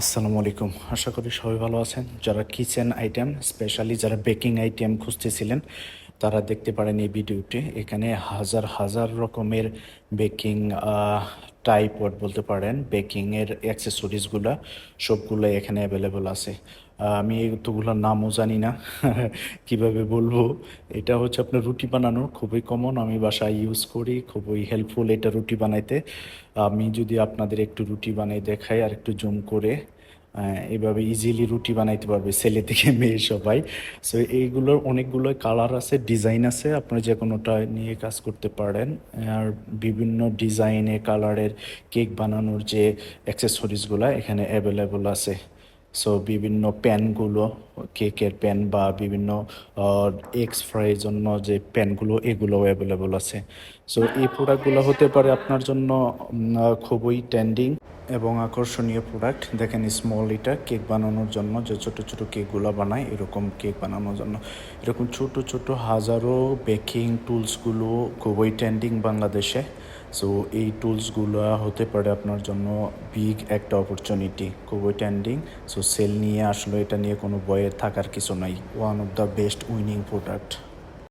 আসসালামু আলাইকুম। আশা করি সবাই ভালো আছেন। যারা কিচেন আইটেম, স্পেশালি যারা বেকিং আইটেম খুঁজতেছিলেন, তারা দেখতে পারেন এই ভিডিওটি এখানে হাজার হাজার রকমের বেকিং টাইপওয়ার্ড বলতে পারেন বেকিংয়ের অ্যাক্সেসরিজগুলো সবগুলো এখানে অ্যাভেলেবল আছে। আমি এতগুলোর নামও জানি না, কীভাবে বলব? এটা হচ্ছে আপনার রুটি বানানোর, খুবই কমন আমি বাসায় ইউজ করি, খুবই হেল্পফুল এটা রুটি বানাইতে। আমি যদি আপনাদের একটু রুটি বানাই দেখাই আর একটু জুম করে আহ, এইভাবে ইজিলি রুটি বানাইতে পারবে ছেলে থেকে মেয়ে সবাই। সো এইগুলোর অনেকগুলো কালার আছে ডিজাইন আছে আপনারা যে কোনোটা নিয়ে কাজ করতে পারেন। আর বিভিন্ন ডিজাইনে কালারের কেক বানানোর যে অ্যাক্সেসরিজগুলো এখানে অ্যাভেলেবল আছে। সো বিভিন্ন প্যানগুলো কেকের প্যান বা বিভিন্ন এক্স ফ্রাইয়ের জন্য যে প্যানগুলো এগুলোও অ্যাভেলেবল আছে। সো এই প্রোডাক্টগুলো হতে পারে আপনার জন্য খুবই ট্রেন্ডিং এবং আকর্ষণীয় প্রোডাক্ট দেখেন স্মল এটা কেক বানানোর জন্য যে ছোট ছোট কেকগুলো বানায়, এরকম কেক বানানোর জন্য। এরকম ছোট ছোট হাজারো বেকিং টুলসগুলো খুবই ট্রেন্ডিং বাংলাদেশে। সো এই টুলসগুলো হতে পারে আপনার জন্য বিগ একটা অপরচুনিটি খুবই ট্রেন্ডিং সো সেল নিয়ে আসলে এটা নিয়ে কোনো বইয়ের থাকার কিছু নাই। One of the best winning product